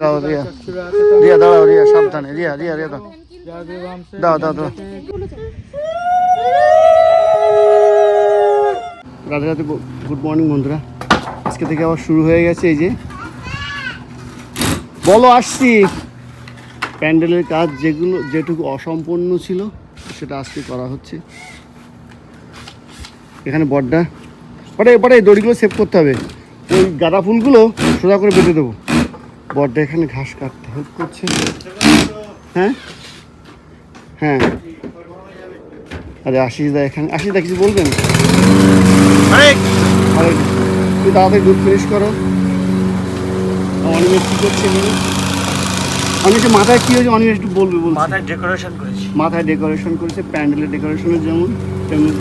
দাও রিয়া রিয়া দাঁড়াও রিয়া সাবধানে রিয়া রিয়া রিয়া দাও। দাও দাও দাও। রাধে রাধে গুড মর্নিং বন্ধুরা। আজকে থেকে আবার শুরু হয়ে গেছে এই যে। বলো আসছি। প্যান্ডেলের কাজ যেগুলো যেটুকু অসম্পূর্ণ ছিল সেটা আজকে করা হচ্ছে। এখানে বড্ডা বড়া এবারে দড়িগুলো সেভ করতে হবে। ওই গাঁদা ফুলগুলো সোজা করে বেঁধে দেবো। বড্ডা এখানে ঘাস কাটতে। হেল্প করছে। হ্যাঁ? হ্যাঁ। আরে আশিস দা এখানে আশিস দা কিছু বলবেন? আরে তুই তাড়াতাড়ি দুধ ফিনিশ করো। অনিমেষ কী করছে? অনিমেষের মাথায় কী হয়েছে? অনিমেষ একটু বলবে বলছে। মাথায় ডেকোরেশন করেছি। মাথায় ডেকোরেশন করেছে প্যান্ডেলের ডেকোরেশনের যেমন তেমন।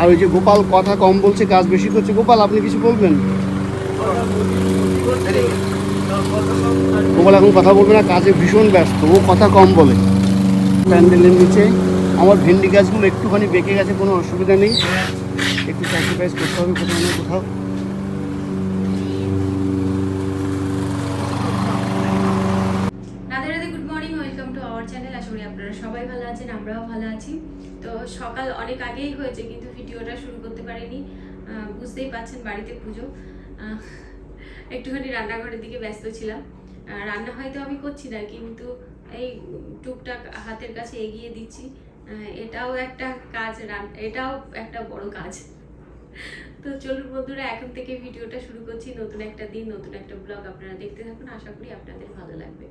আর ওই যে গোপাল কথা কম বলছে কাজ বেশি করছে। গোপাল আপনি কিছু বলবেন? গোপাল এখন কথা বলবে না, কাজে ভীষণ ব্যস্ত। ও কথা কম বলে। প্যান্ডেলের নিচে আমার ভেন্ডি গাছগুলো একটুখানি বেঁকে গেছে, কোনো অসুবিধা নেই। একটু স্যাক্রিফাইস করতে হবে কোথাও না কোথাও। সবাই ভালো আছেন, আমরাও ভালো আছি। তো সকাল অনেক আগেই হয়েছে, কিন্তু ভিডিওটা শুরু করতে পারিনি। বুঝতেই পাচ্ছেন বাড়িতে পুজো। একটুখানি রান্নাঘরের দিকে ব্যস্ত ছিলাম। রান্না হয়তো আমি করছি না কিন্তু এই টুকটাক হাতের কাছে এগিয়ে দিচ্ছি। এটাও একটা কাজ এটাও একটা বড় কাজ। তো চলুন বন্ধুরা এখন থেকে ভিডিওটা শুরু করছি। নতুন একটা দিন নতুন একটা ব্লগ আপনারা দেখতে থাকুন। আশা করি আপনাদের ভালো লাগবে।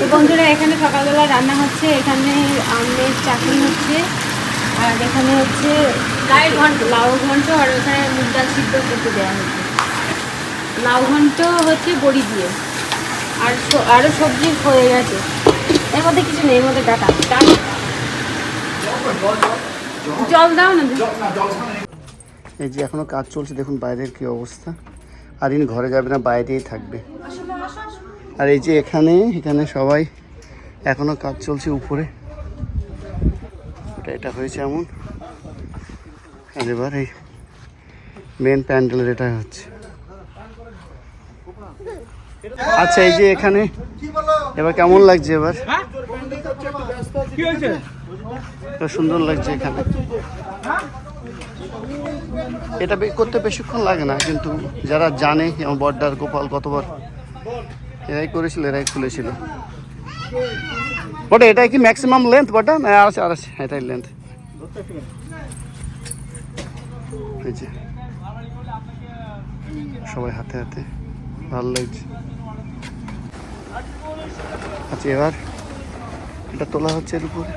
তো বন্ধুরা এখানে সকালবেলা রান্না হচ্ছে এখানে আমের চাটনি হচ্ছে আর এখানে হচ্ছে লাউ ঘন্ট। লাউ ঘন্ট আর ওখানে মুগ ডাল সিদ্ধ করতে দেওয়া হচ্ছে। লাউ ঘন্ট হচ্ছে বড়ি দিয়ে। আর আরও সবজি হয়ে গেছে। এর মধ্যে কিছু নেই, এর মধ্যে ডাটা। জল দাও না এই যে এখনও কাজ চলছে, দেখুন বাইরের কি অবস্থা। আর ইনি ঘরে যাবে না, বাইরেই থাকবে। আর এই যে এখানে এখানে সবাই এখনও কাজ চলছে উপরে। এটা এটা হয়েছে এমন। আর এবার এই মেন প্যান্ডেলের এটা হচ্ছে। আচ্ছা এই যে এখানে, এবার কেমন লাগছে এবার? সুন্দর লাগছে এখানে। এটা করতে বেশিক্ষণ লাগে না, কিন্তু যারা জানে, যেমন বড্ডার গোপাল কতবার এরাই করেছিল, এরাই খুলেছিল। বটে, এটাই কি ম্যাক্সিমাম লেন্থ বটা? না, আর আছে আর আছে, এটাই লেন্থ সবাই হাতে হাতে, ভালো লাগছে। আচ্ছা এবার এটা তোলা হচ্ছে এর উপরে।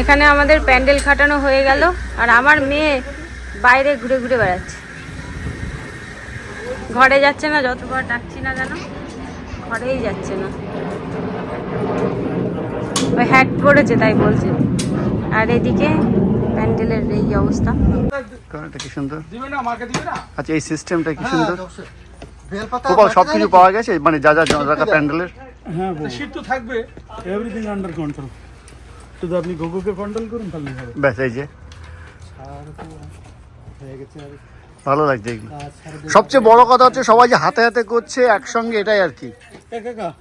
এখানে আমাদের প্যান্ডেল খাটানো হয়ে গেল, আর আমার মেয়ে বাইরে ঘুরে ঘুরে বেড়াচ্ছে। ঘরে যাচ্ছে না যতবার ডাকছি না কেন ঘরেই যাচ্ছে না। ওই হ্যাক করেছে তাই বলছে। আর এদিকে প্যান্ডেলের এই অবস্থা। এটা কি সুন্দর? আচ্ছা এই সিস্টেমটা কি সুন্দর? গোপাল সব কিছু পাওয়া গেছে? মানে যা যা জায়গা প্যান্ডেলের? হ্যাঁ শীত তো থাকবে। এভরিথিং আন্ডার কন্ট্রোল শুধু আপনি গোকুকে কন্ট্রোল করুন ব্যাস এই যে। ভালো লাগছে এগুলো। সবচেয়ে বড় কথা হচ্ছে সবাই যে হাতে হাতে করছে একসঙ্গে এটাই আর কি।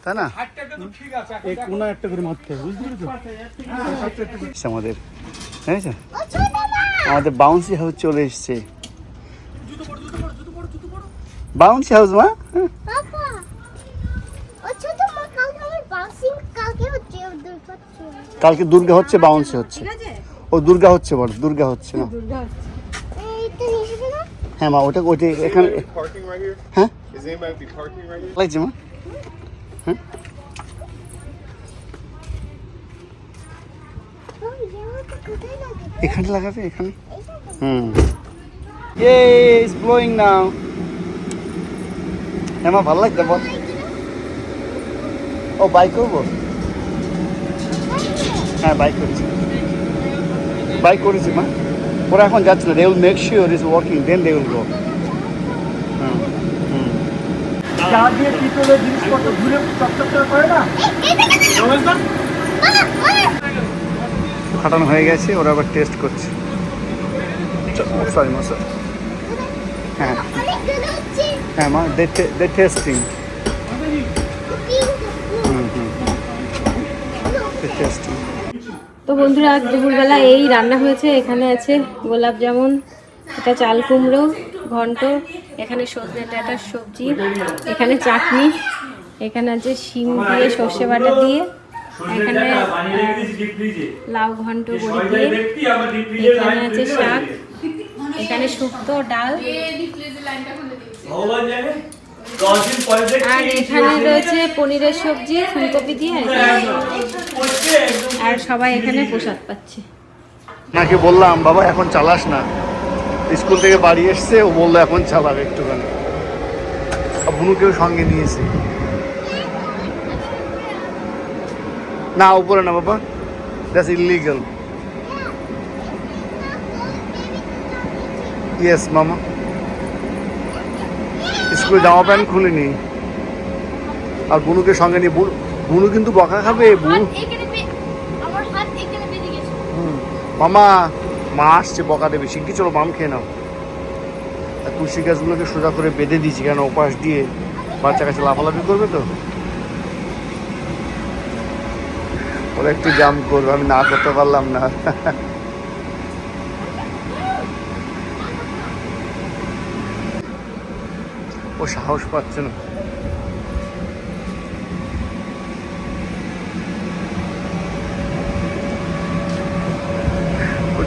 তাই না? একটা করে মারতে আমাদের আমাদের বাউন্সি হাউস চলে এসছে। বাউন্সি হাউস মা? কালকে দুর্গা হচ্ছে। বাউন্সি হচ্ছে ও দুর্গা হচ্ছে বড় দুর্গা হচ্ছে না হ্যাঁ মা ওটা ওইটা এখানে? হ্যাঁ? লাগছে মা? লাগে এখানে লাগাবে এখানে? হুম। ইয়ে ইজ ব্লোয়িং নাও হ্যাঁ মা ভালো লাগছে বল। ও বাইক করব? হ্যাঁ বাইক করেছি। বাইক করেছি মা। ওরা এখন যাচ্ছে না they will make sure is working then they will go খাটানো হয়ে গেছে, ওরা আবার টেস্ট করছে। সরি মা স্যার হ্যাঁ। হ্যাঁ মা দে টেস্টিং হুম হুম টেস্টিং তো বন্ধুরা, আজ দুপুরবেলা এই রান্না হয়েছে। এখানে আছে গোলাপ জামুন এটা চাল কুমড়ো, ঘন্ট, এখানে সজনে ডাঁটার সবজি, এখানে চাটনি, এখানে আছে শিম দিয়ে সর্ষে বাটা দিয়ে, এখানে লাউ ঘন্ট, বড়ি দিয়ে, এখানে আছে শাক, এখানে শুক্তো, ডাল। আর এখানে রয়েছে পনিরের সবজি ফুলকপি দিয়ে আর। আর সবাই এখানে প্রসাদ পাচ্ছে। নাকি বললাম বাবা এখন চালাস না। স্কুল থেকে বাড়ি এসছে ও বলল এখন চালাবে একটুখানি। বুনুকেও সঙ্গে নিয়েছে। না উপরে না বাবা। দ্যাটস ইলিগাল ইয়েস মামা। স্কুলে জামা প্যান্ট খুলিনি। আর বুনুকে সঙ্গে নিয়ে বুনু- কিন্তু বকা খাবে বুনু। মামা মা আসছে বকা দেবে। শিগগি চলো মাম খেয়ে নাও। আর তুলসী গাছগুলোকে সোজা করে বেঁধে দিয়েছি কেন ওপাশ দিয়ে বাচ্চা কাছে লাফালাফি করবে তো? ওরা একটু জাম করবে আমি না করতে পারলাম না। সাহস পাচ্ছে না।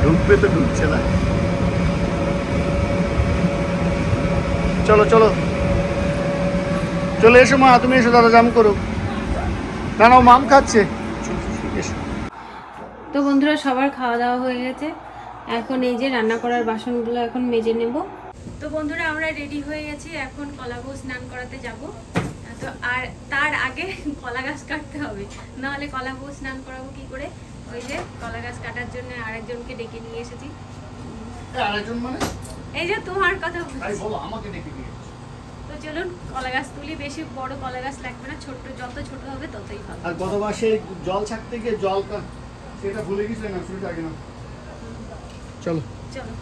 ঢুকবে তো ঢুকছে না। চলো চলো। চলে এসো মা, তুমি এসো, দাদা জাম করো না মাম খাচ্ছে। তো বন্ধুরা, সবার খাওয়া দাওয়া হয়ে গেছে। এখন এই যে রান্না করার বাসনগুলো এখন মেজে নেব। তো বন্ধুরা আমরা রেডি হয়ে গেছি। এখন কলা বউ স্নান করাতে যাব। তো আর তার আগে কলা গাছ কাটতে হবে। নাহলে কলা বউ স্নান করাবো কি করে? ওই যে কলা গাছ কাটার জন্য আরেকজনকে ডেকে নিয়ে এসেছি। আরেকজন মানে? এই যে তোমার কথা আরে বলো আমাকে ডেকে নিয়ে তো চলুন কলা গাছ তুলি। বেশি বড় কলা গাছ লাগবে না। ছোট্ট যত ছোট হবে ততই ভালো আর গত মাসে জল ছাকতে গিয়ে জল কা- সেটা ভুলে গেছিলে না? শুরু আগে না চলো। চলো।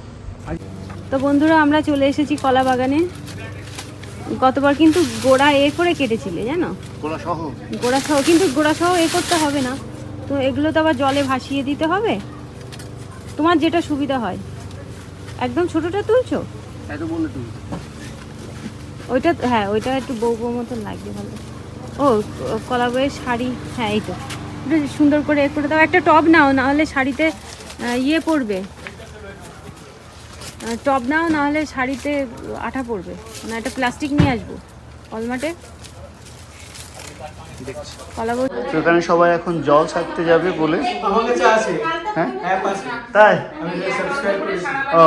তো বন্ধুরা আমরা চলে এসেছি কলা বাগানে। গতবার কিন্তু গোড়া এ করে কেটেছিলে জানো? গোলা সহ গোড়া সহ কিন্তু গোড়া সহ এ করতে হবে না। তো এগুলো তো আবার জলে ভাসিয়ে দিতে হবে। তোমার যেটা সুবিধা হয়। একদম ছোটটা তুলছো? ওইটা হ্যাঁ ওইটা একটু বউ বউ মতন লাগবে ভালো। ও কলা বইয়ের শাড়ি হ্যাঁ এই তো একটু সুন্দর করে এ করে দাও। একটা টব নাও না হলে শাড়িতে ইয়ে পড়বে। টব নাও না হলে শাড়িতে আঠা পড়বে মানে একটা প্লাস্টিক নিয়ে আসব। কলমাটে? কলা বউ সবাই এখন জল ছাকতে যাবে বলে। হ্যাঁ? তাই? আমি সাবস্ক্রাইব করেছি। ও।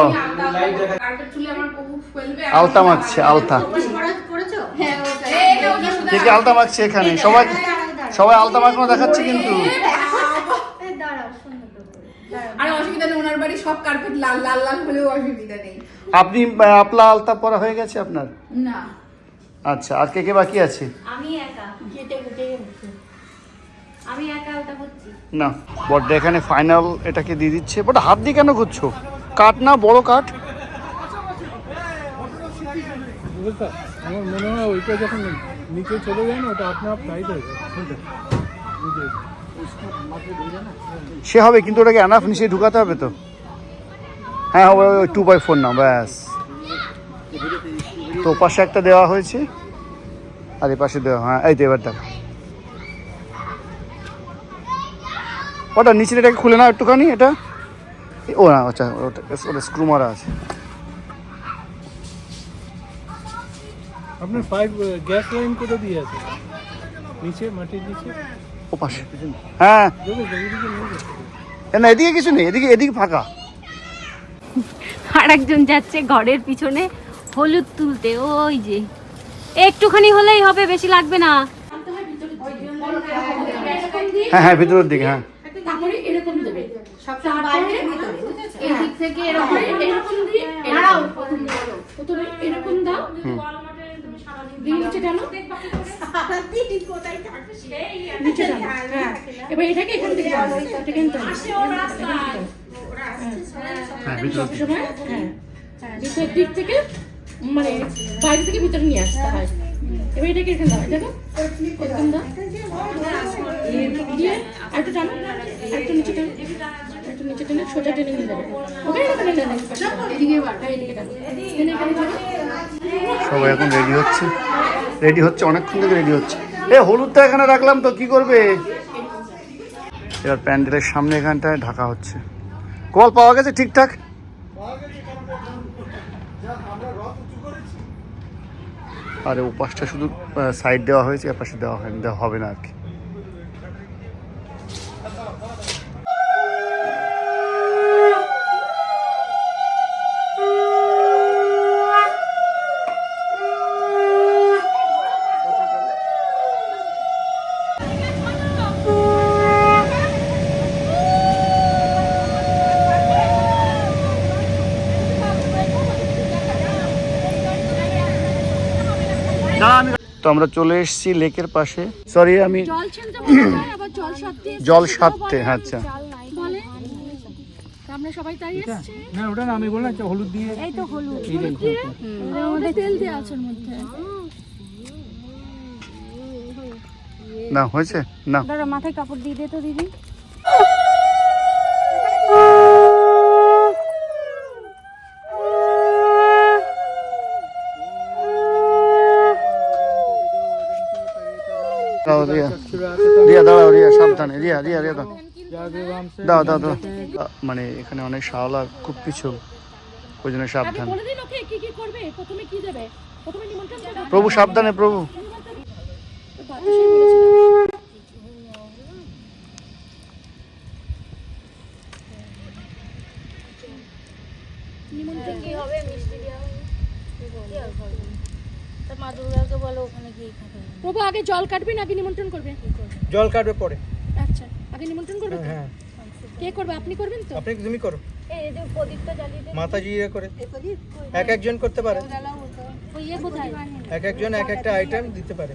আলতা মাখছে আলতা। কে কে আলতা মাখছে এখানে? সবাই সবাই আলতা মাখানো দেখাচ্ছে কিন্তু। আর অসুবিধা নেই ওনার বাড়ি সব কার্পেট লাল লাল লাল হলেও অসুবিধা নেই। আপনি আপলা আলতা পরা হয়ে গেছে আপনার? না। আচ্ছা আর কে কে বাকি আছে? আমি একা। আমি একা ওটা করছি। না বড্ডা এখানে ফাইনাল এটাকে দিয়ে দিচ্ছে। বট হাত দিয়ে কেন করছ কাঠ না বড় কাঠ? বুঝতে আমার মনে হয় ওইটা যখন নিচে চলে যায় না ওটা আপনা আপ টাইট হয়ে যায়? সে হবে, কিন্তু ওটাকে অ্যানাফ নিচে ঢুকাতে হবে তো। হ্যাঁ হবে ওই টু বাই ফোর না ব্যাস। তো পাশে একটা দেওয়া হয়েছে। আর এ পাশে দেওয়া হ্যাঁ এই তো এবার দেখ। ওটা নিচের এটাকে খুলে না একটুখানি, এটা। ও না আচ্ছা ওটা ওটা স্ক্রু মারা আছে। আপনার পাইপ গ্যাস লাইন কোথা দিয়ে আছে? নিচে, মাটির নিচে? ও পাশে হ্যাঁ। না এদিকে কিছু নেই এদিকে এদিকে ফাঁকা। আর একজন যাচ্ছে ঘরের পিছনে হলুদ তুলতে ওই যে। একটুখানি হলেই হবে বেশি লাগবে না। হ্যাঁ হ্যাঁ ভিতরের দিকে হ্যাঁ। এরকম দেবে। সবসময় বাইরে ভিতরে। বুঝেছ এই দিক থেকে এরকম দিয়ে এরকম দাও। নিচে টানো নিচে টানো হ্যাঁ এবার এটাকে এখান থেকে টানো এটাকে। হ্যাঁ ভিতরে সবসময় হ্যাঁ। ভিতর দিক থেকে মানে বাইরে থেকে ভিতরে নিয়ে আসতে হয়। এবার এটাকে এখানে দাও দেখো এরকম দাও। দিয়ে আরেকটু টানো আরেকটু নিচে টানো। একটু নিচে টেনে সোজা টেনে নিয়ে যাবে। ওকে? এখানে টেনে এদিকে এবার হ্যাঁ এদিকে টানো। এখানে সবাই এখন রেডি হচ্ছে। রেডি হচ্ছে, অনেকক্ষণ থেকে রেডি হচ্ছে। এ, হলুদটা এখানে রাখলাম তো, কি করবে? এবার প্যান্ডেলের সামনে এখানটায় ঢাকা হচ্ছে। কল পাওয়া গেছে ঠিকঠাক? আরে, ওপাশটা শুধু সাইড দেওয়া হয়েছে, এপাশে দেওয়া হয়নি, দেওয়া হবে না আর কি। আমরা চলে এসেছি লেকের পাশে। সরি আমি জল জল সারতে আচ্ছা। আমরা সবাই তাই এসেছি। না ওটা না আমি বললাম হলুদ দিয়ে এই তো হলুদ। এই যে, ওর তেল দেওয়া আছে মধ্যে। না হয়েছে? না। দাঁড়া মাথায় কাপড় দিয়ে দে তো দিদি। দাও রিয়া রিয়া দাঁড়াও রিয়া সাবধানে রিয়া রিয়া রিয়া দাও। দাও দাও দাও। মানে এখানে অনেক শাওলা খুব পিছু ওই জন্য সাবধান। বলে দিন ওকে কি কি প্রথমে কি দেবে? তো প্রভু আগে জল কাটবি নাকি নিমন্ত্রণ করবে? জল কাটবে পরে। আচ্ছা আগে নিমন্ত্রণ করবে তো? হ্যাঁ। কে করবে? আপনি করবেন তো? আপনি তুমি করো মাতাজি ইয়ে করে। এক একজন করতে পারে। ওই ইয়ে কোথায়? এক একজন এক একটা আইটেম দিতে পারে।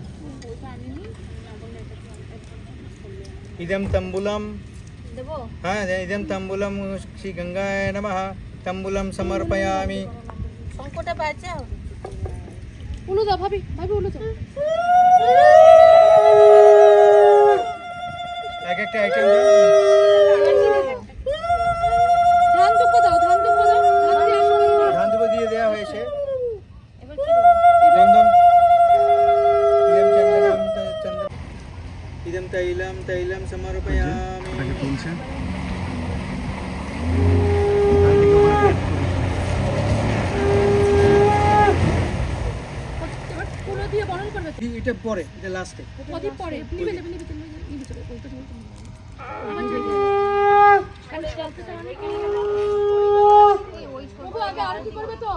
ইদম তাম্বুলম। হ্যাঁ ইদম তাম্বুলম শ্রী গঙ্গায় নমঃ। তাম্বুলম সমর্পয়ামি। উলু দাও ভাবি ভাবি উলু দাও। এক একটা আইটেম পরে এটা পরে? নিবে নেবে নিবে নিবে নিবে চলে ওই তো নিবে প্রভু আগে আরতি করবে তো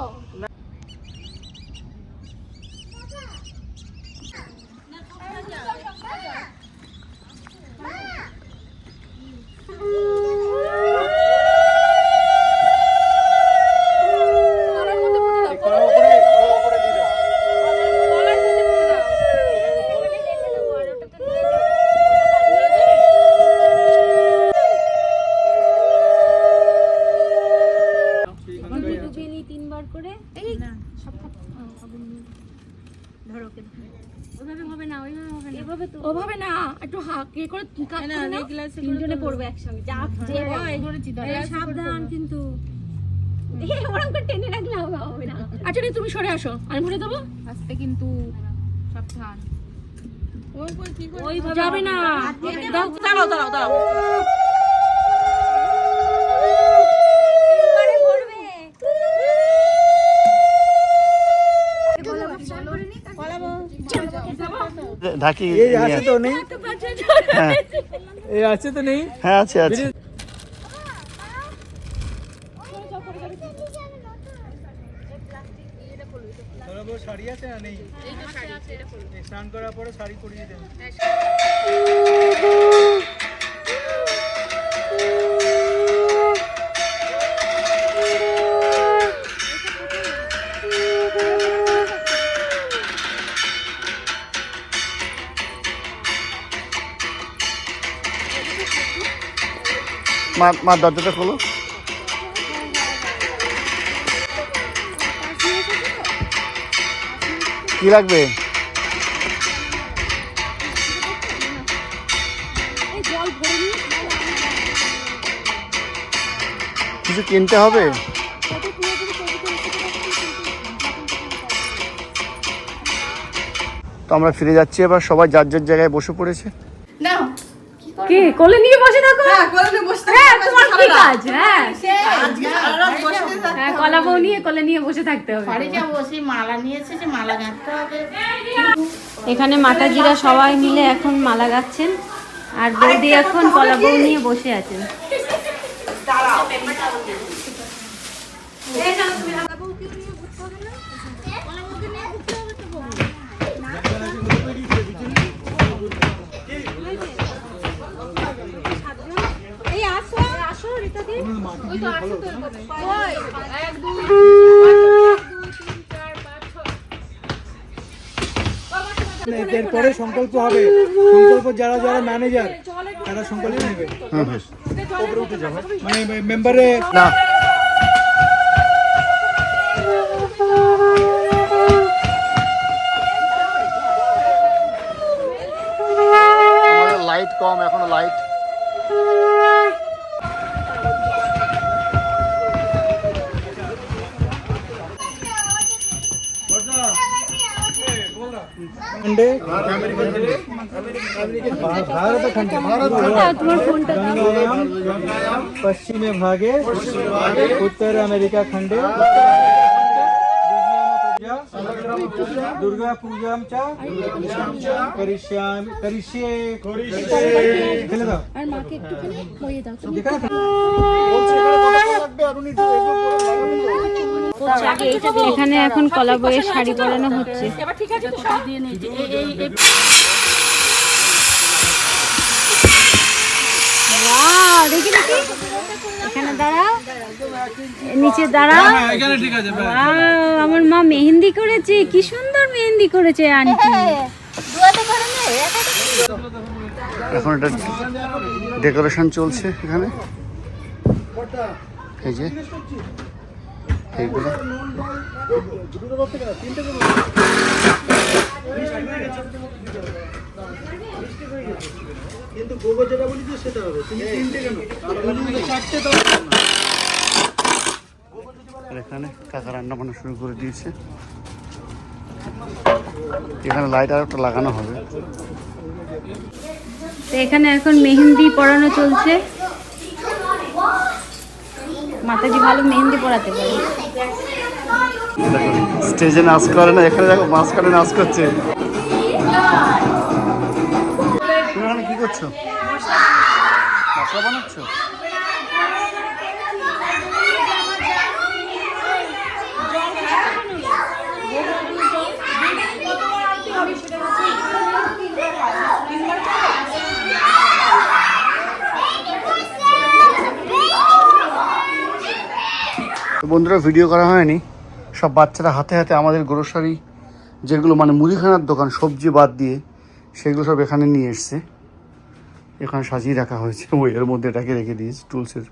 কলার মধ্যে পুঁতে দাও কলার উপরে কলার উপরে দিয়ে দাও কলার মধ্যে পুঁতে দাও তিনবার করে এই সব ওইভাবে হবে না ওইভাবে হবে না এভাবে তো ওভাবে না একটু হাক ইয়ে করে কাট তিনজনে পড়বে একসঙ্গে। যা হয় সাবধান কিন্তু। ওরকম করে টেনে রাখলে হবে না। আচ্ছা রে, তুমি সরে আসো। আমি ভরে দেবো আস্তে কিন্তু সাবধান। যাবে না। দাঁড়াও দাঁড়াও দাঁড়াও। ঢাকি আছে তো নেই। এই আছে তো নেই? হ্যাঁ আছে আছে। শাড়ি আছে না নেই স্নান করার পরে শাড়ি পরিয়ে মা দরজাটা খোলো। কি লাগবে? কিছু কিনতে হবে? তো আমরা ফিরে যাচ্ছি এবার, সবাই যার যার জায়গায় বসে পড়েছে। কি? কোলে নিয়ে বসে থাকো? হ্যাঁ তোমার কি কাজ? হ্যাঁ। হ্যাঁ কলা বউ নিয়ে কোলে নিয়ে বসে থাকতে হবে। বসে মালা নিয়েছে যে মালা গাঁথতে হবে। এখানে মাতাজিরা সবাই মিলে এখন মালা গাচ্ছেন আর বৌদি এখন কলা বউ নিয়ে বসে আছেন। এই ওই তো আসো তো এখানে। এক দুই এরপরে সংকল্প হবে। সংকল্প যারা যারা ম্যানেজার তারা সংকল্প নেবে। মানে মেম্বারে না। আমাদের লাইট কম এখনও লাইট खंडे भारत खंडे गंगायाम पश्चिमे भागे उत्तर अमेरिका खंडे दुर्गा पूजा च करिष्यामि करिष्ये ফেলে দাও আর মাকে একটুখানি বইয়ে দাও যেখানে এখানে এখন কলা বইয়ের শাড়ি পরানো হচ্ছে। এবার ঠিক আছে তো দিয়ে নিয়েছি। এই এই এই Wow, দেখি দেখি। এখানে দাঁড়াও। নিচে দাঁড়াও। এখানে ঠিক আছে Wow, আমার মা মেহেন্দি করেছে। কি সুন্দর মেহেন্দি করেছে আন্টি। এখন এটা ডেকোরেশন চলছে এখানে। এই যে। এইগুলো কিন্তু গোবর যেটা বলি সেটা হবে। তুমি তিনটে কেন? চারটে তো এখানে কাকা রান্না বান্না শুরু করে দিয়েছে। এখানে লাইট আর একটা লাগানো হবে। তো এখানে এখন মেহেন্দি পড়ানো চলছে। মাতাজি ভালো মেহেন্দি পড়াতে পারে। স্টেজে নাচ করে না, এখানে দেখো মাঝখানে নাচ করছে। কি করছ? মশলা বানাচ্ছো? বন্ধুরা ভিডিও করা হয়নি। সব বাচ্চারা হাতে হাতে আমাদের গ্রোসারি যেগুলো মানে মুদিখানার দোকান, সবজি বাদ দিয়ে সেগুলো সব এখানে নিয়ে এসছে। এখানে সাজিয়ে রাখা হয়েছে। ওই এর মধ্যে এটাকে রেখে দিয়েছে, টুলসের।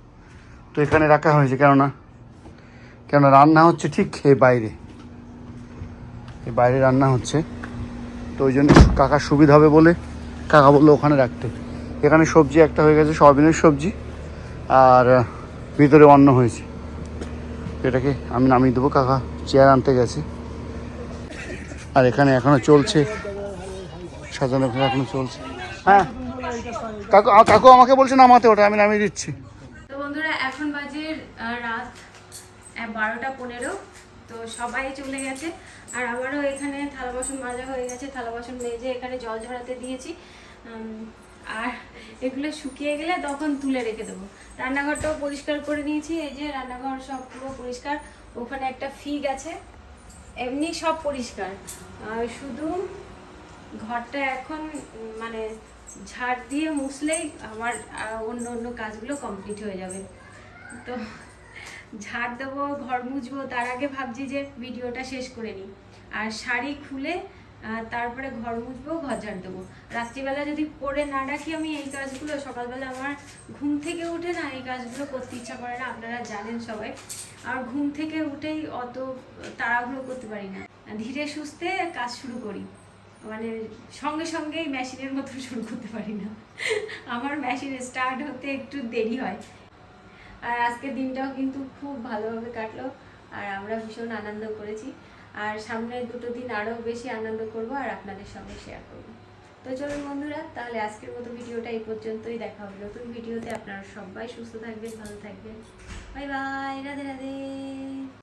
তো এখানে রাখা হয়েছে কেননা কেননা রান্না হচ্ছে ঠিক এই বাইরে। এই বাইরে রান্না হচ্ছে। তো ওই জন্য কাকার সুবিধা হবে বলে কাকা বলল ওখানে রাখতে। এখানে সবজি একটা হয়ে গেছে, সয়াবিনের সবজি, আর ভিতরে অন্ন হয়েছে। এটাকে আমি নামিয়ে দেবো, কাকা। চেয়ার আনতে গেছে। আর এখানে এখনও চলছে। সাজানো এখানে চলছে। হ্যাঁ। কাকু কাকু আমাকে বলছে নামাতে ওটা, আমি নামিয়ে দিচ্ছি। তো বন্ধুরা, এখন বাজে রাত বারোটা পনেরো। তো সবাই চলে গেছে। আর আমারও এখানে থালা বাসন মাজা হয়ে গেছে। থালা বাসন মেজে এখানে জল ঝরাতে দিয়েছি। আর এগুলো শুকিয়ে গেলে তখন তুলে রেখে দেবো। রান্নাঘরটাও পরিষ্কার করে নিয়েছি, এই যে রান্নাঘর সব পুরো পরিষ্কার। ওখানে একটা ফিগ আছে, এমনি সব পরিষ্কার। শুধু ঘরটা এখন মানে ঝাড় দিয়ে মুছলেই আমার অন্য অন্য কাজগুলো কমপ্লিট হয়ে যাবে। তো ঝাড় দেবো, ঘর মুছবো, তার আগে ভাবছি যে ভিডিওটা শেষ করে নিই। আর শাড়ি খুলে তারপরে ঘর মুছবো ঘর ঝাড় দেবো। রাত্রিবেলা যদি করে না রাখি আমি এই কাজগুলো, সকালবেলা আমার ঘুম থেকে উঠে না এই কাজগুলো করতে ইচ্ছা করে না, আপনারা জানেন সবাই। আর ঘুম থেকে উঠেই অত তাড়াহুড়ো করতে পারি না। ধীরে সুস্থে কাজ শুরু করি। মানে সঙ্গে সঙ্গেই মেশিনের মতো শুরু করতে পারি না। আমার মেশিন স্টার্ট হতে একটু দেরি হয়। আর আজকের দিনটাও কিন্তু খুব ভালোভাবে কাটলো। আর আমরা ভীষণ আনন্দ করেছি। আর সামনে দুটো দিন আরও বেশি আনন্দ করব আর আপনাদের সঙ্গে শেয়ার করব। তো চলুন বন্ধুরা, তাহলে আজকের মতো ভিডিওটা এই পর্যন্তই। দেখা হবে নতুন ভিডিওতে। আপনারা সবাই সুস্থ থাকবেন, ভালো থাকবেন। Bye bye Radhe Radhe.